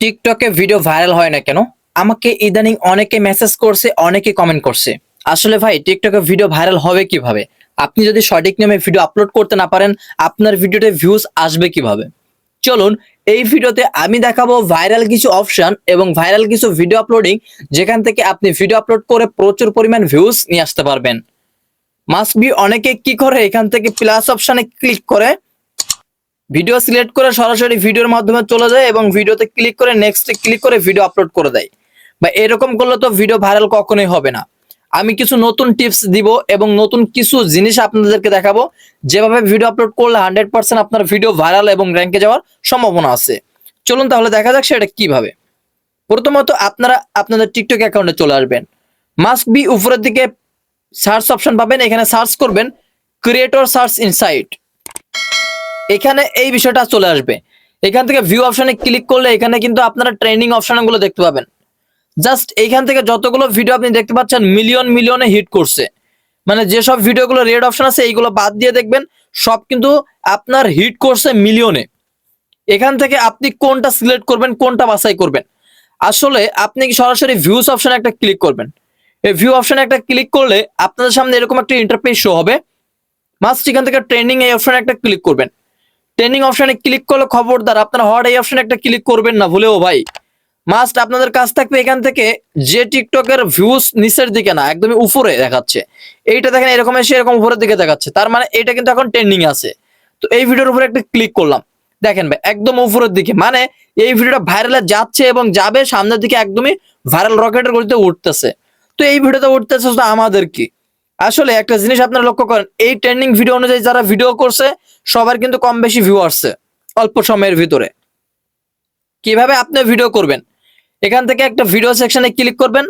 টিকটকে video viral হয় না কেন? আমাকে ইদানিং অনেকে মেসেজ করছে, অনেকে কমেন্ট করছে। আসলে ভাই টিকটকে ভিডিও ভাইরাল হবে কীভাবে? আপনি যদি সঠিক নিয়মে ভিডিও আপলোড করতে না পারেন, আপনার ভিডিওতে ভিউজ আসবে কীভাবে? চলুন, এই ভিডিওতে আমি দেখাবো ভাইরাল কিছু অপশন এবং ভাইরাল কিছু ভিডিও আপলোডিং যেখান থেকে আপনি ভিডিও আপলোড করে প্রচুর পরিমাণ ভিউজ নিয়ে আসতে পারবেন। মাস্ট বি অনেকে কি করে এখান থেকে প্লাস অপশানে ক্লিক করে ভিডিও সিলেক্ট করে সরাসরি ভিডিওর মাধ্যমে চলে যায় এবং ভিডিওতে ক্লিক করে নেক্সটে ক্লিক করে ভিডিও আপলোড করে দেয়। বা এরকম করলে তো ভিডিও ভাইরাল কখনোই হবে না। আমি কিছু নতুন টিপস দিব এবং নতুন কিছু জিনিস আপনাদেরকে দেখাবো। যেভাবে ভিডিও আপলোড করলে হান্ড্রেড পার্সেন্ট আপনার ভিডিও ভাইরাল এবং র্যাঙ্কে যাওয়ার সম্ভাবনা আছে। চলুন তাহলে দেখা যাক সেটা কীভাবে। প্রথমত আপনারা আপনাদের টিকটক অ্যাকাউন্টে চলে আসবেন। মাস্ক বি উপরের দিকে সার্চ অপশন পাবেন। এখানে সার্চ করবেন ক্রিয়েটর সার্চ ইনসাইট এখানে এই বিষয়টা চলে আসবে। এখান থেকে ভিউ অপশনে ক্লিক করলে এখানে কিন্তু আপনারা ট্রেন্ডিং অপশনগুলো দেখতে পাবেন। জাস্ট এইখান থেকে যতগুলো ভিডিও আপনি দেখতে পাচ্ছেন মিলিয়ন মিলিয়নে হিট করছে। মানে যেসব ভিডিওগুলো রেড অপশন আছে, এইগুলো বাদ দিয়ে দেখবেন, সব কিন্তু আপনার হিট করছে মিলিয়নে এখান থেকে আপনি কোনটা সিলেক্ট করবেন, কোনটা বাছাই করবেন। আসলে আপনি সরাসরি ভিউস অপশনে একটা ক্লিক করবেন? এই ভিউ অপশনে একটা ক্লিক করলে আপনাদের সামনে এরকম একটা ইন্টারফেস শো হবে। মাস্ট এখান থেকে ট্রেন্ডিং এই অপশনে একটা ক্লিক করবেন। ট্রেন্ডিং অপশনে ক্লিক করলে খবরদার। আপনার হট এই অপশনে একটা ক্লিক করবেন না, ভুলেও ভাই। মাস্ট আপনাদের কাছ থাকবে এখান থেকে যে টিকটকের ভিউজ নিচের দিকে না, একদমই উপরে দেখাচ্ছে। এইটা দেখেন এরকম এসে এরকম উপরের দিকে দেখাচ্ছে। তার মানে এটা কিন্তু এখন ট্রেন্ডিং আছে। তো এই ভিডিওর উপরে একটা ক্লিক করলাম। দেখেন ভাই, একদম উপরের দিকে। মানে এই ভিডিওটা ভাইরালে যাচ্ছে এবং যাবে সামনের দিকে একদমই ভাইরাল রকেটের গতিতে উঠতেছে। তো এই ভিডিওতে উঠতেছে আমাদের কি? আসলে একটা জিনিস আপনারা লক্ষ্য করেন, এই ট্রেন্ডিং ভিডিও অনুযায়ী যারা ভিডিও করছে, সবার কিন্তু কম বেশি ভিউ আসছে, অল্প সময়ের ভিতরে। কীভাবে আপনি ভিডিও করবেন? এখান থেকে একটা ভিডিও সেকশনে ক্লিক করবেন।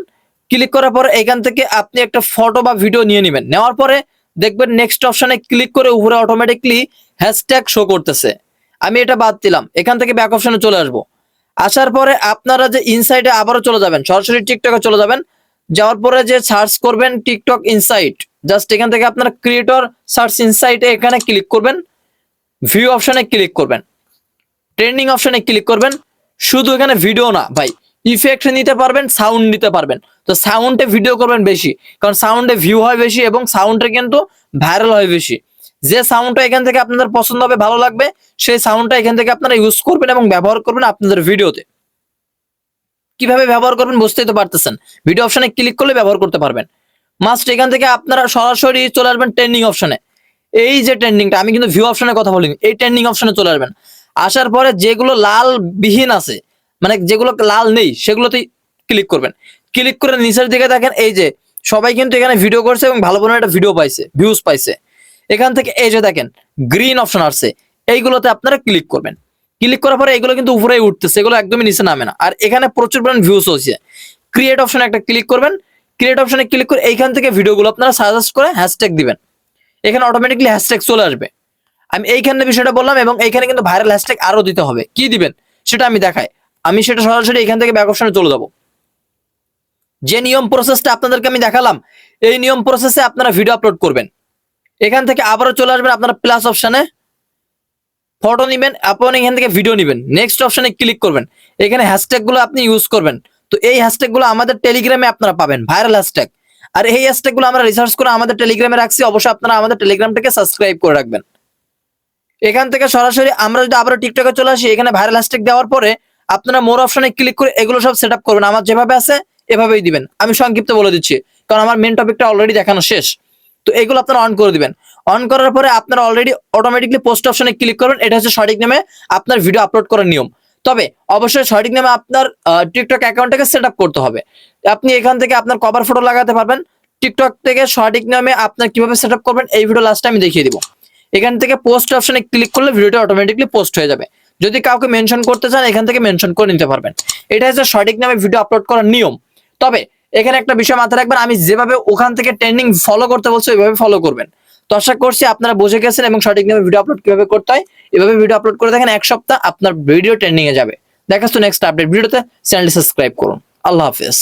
ক্লিক করার পর এখান থেকে আপনি একটা ফটো বা ভিডিও নিয়ে নেবেন। নেওয়ার পরে দেখবেন নেক্সট অপশনে ক্লিক করে উপরে অটোমেটিকলি হ্যাশট্যাগ শো করতেছে। আমি এটা বাদ দিলাম, এখান থেকে ব্যাক অপশনে চলে আসব। আসার পরে আপনারা যে ইনসাইডে আবারও চলে যাবেন, সরাসরি টিকটকে চলে যাবেন। যাওয়ার পরে যে সার্চ করবেন টিকটক ইনসাইট জাস্ট এখান থেকে আপনারা ক্রিয়েটর সার্চ ইনসাইটে এখানে ক্লিক করবেন ভিউ অপশনে ক্লিক করবেন ট্রেন্ডিং অপশনে ক্লিক করবেন, শুধু এখানে ভিডিও না ভাই ইফেক্ট নিতে পারবেন সাউন্ড নিতে পারবেন, তো সাউন্ডে ভিডিও করবেন বেশি, কারণ সাউন্ডে ভিউ হয় বেশি এবং সাউন্ডে কিন্তু ভাইরাল হয় বেশি, যে সাউন্ডটা এখান থেকে আপনাদের পছন্দ হবে, ভালো লাগবে, সেই সাউন্ডটা এখান থেকে আপনারা ইউজ করবেন এবং ব্যবহার করবেন আপনাদের ভিডিওতে কীভাবে ব্যবহার করবেন বুঝতেই তো পারতেছেন। ভিডিও অপশনে ক্লিক করলে ব্যবহার করতে পারবেন। মাস্ট এখান থেকে আপনারা সরাসরি চলে আসবেন ট্রেন্ডিং অপশনে এই যে ট্রেন্ডিংটা আমি কিন্তু ভিউ অপশনের কথা বলিনি, এই ট্রেন্ডিং অপশনে চলে আসবেন। আসার পরে যেগুলো লাল বিহীন আছে মানে যেগুলো লাল নেই সেগুলোতে ক্লিক করবেন। ক্লিক করে নিচের দিকে দেখেন, এই যে সবাই কিন্তু এখানে ভিডিও করছে এবং ভালো ভালো একটা ভিডিও পাইছে ভিউজ পাইছে। এখান থেকে এই যে দেখেন গ্রিন অপশন আসছে, এইগুলোতে আপনারা ক্লিক করবেন। ক্লিক করার পরে এগুলো কিন্তু উপরেই উঠতেছে, এগুলো একদমই নিচে নামে না। আর এখানে প্রচুর পরিমাণ ভিউজ হচ্ছে ক্রিয়েট অপশনে একটা ক্লিক করবেন। ক্রিয়েট অপশনে ক্লিক করে এইখান থেকে ভিডিওগুলো আপনারা সাজেস্ট করে হ্যাশট্যাগ দিবেন। এখানে অটোমেটিকলি হ্যাশট্যাগ চলে আসবে। আমি এইখানে বিষয়টা বললাম এবং এইখানে কিন্তু ভাইরাল হ্যাশট্যাগ আরও দিতে হবে। কি দিবেন? সেটা আমি দেখাই। আমি সেটা সরাসরি এখান থেকে ব্যাক অপশনে চলে যাব। যে নিয়ম প্রসেসটা আপনাদেরকে আমি দেখালাম, এই নিয়ম প্রসেসে আপনারা ভিডিও আপলোড করবেন। এখান থেকে আবারও চলে আসবেন আপনারা প্লাস অপশনে ফটো নিবেন, আপনি এখান থেকে ভিডিও নিবেন। নেক্সট অপশনে ক্লিক করবেন। এখানে হ্যাশট্যাগগুলো আপনি ইউজ করবেন। তো এই হ্যাশট্যাগগুলো আমাদের টেলিগ্রামে আপনারা পাবেন ভাইরাল হ্যাশট্যাগ আর এই হ্যাশট্যাগগুলো আমরা রিসার্চ করে আমাদের টেলিগ্রামে রাখছি, অবশ্যই আপনারা আমাদের টেলিগ্রামটাকে সাবস্ক্রাইব করে রাখবেন। এখান থেকে সরাসরি আমরা যদি আবার টিকটকে চলে আসি, এখানে ভাইরাল হ্যাশট্যাগ দেওয়ার পরে আপনারা মোর অপশনে ক্লিক করে এগুলো সব সেট করবেন। আমার যেভাবে আছে, এভাবেই দিবেন। আমি সংক্ষিপ্ত বলে দিচ্ছি, কারণ আমার মেন টপিকটা অলরেডি দেখানো শেষ। তো এগুলো আপনারা অন করে দিবেন। অন করার পরে আপনারা অলরেডি অটোমেটিকলি পোস্ট অপশনে ক্লিক করবেন। এটা হচ্ছে সঠিক নামে আপনার ভিডিও আপলোড করার নিয়ম। তবে অবশ্যই সঠিক নামে আপনার টিকটক অ্যাকাউন্টটাকে সেট করতে হবে। আপনি এখান থেকে আপনার কভার ফটো লাগাতে পারবেন। টিকটক থেকে সঠিক নামে আপনার কীভাবে সেট করবেন এই ভিডিও লাস্টে আমি দেখিয়ে দিব। এখান থেকে পোস্ট অপশনে ক্লিক করলে ভিডিওটা অটোমেটিকলি পোস্ট হয়ে যাবে। যদি কাউকে মেনশন করতে চান, এখান থেকে মেনশন করে নিতে পারবেন। এটা হচ্ছে সঠিক নামে ভিডিও আপলোড করার নিয়ম। তবে এখানে একটা বিষয় মাথায় রাখবেন, আমি যেভাবে ওখান থেকে ট্রেন্ডিং ফলো করতে বলছি, ওইভাবে ফলো করবেন। তো আশা করছি আপনারা বুঝে গেছেন এবং সঠিক নিয়মে ভিডিও আপলোড কীভাবে করতে হয়। এভাবে ভিডিও আপলোড করে দেখেন, এক সপ্তাহ আপনার ভিডিও ট্রেন্ডিং এ যাবে। দেখাচ্ছ নেক্সট আপডেট ভিডিওতে। চ্যানেলটি সাবস্ক্রাইব করুন। আল্লাহ হাফেজ।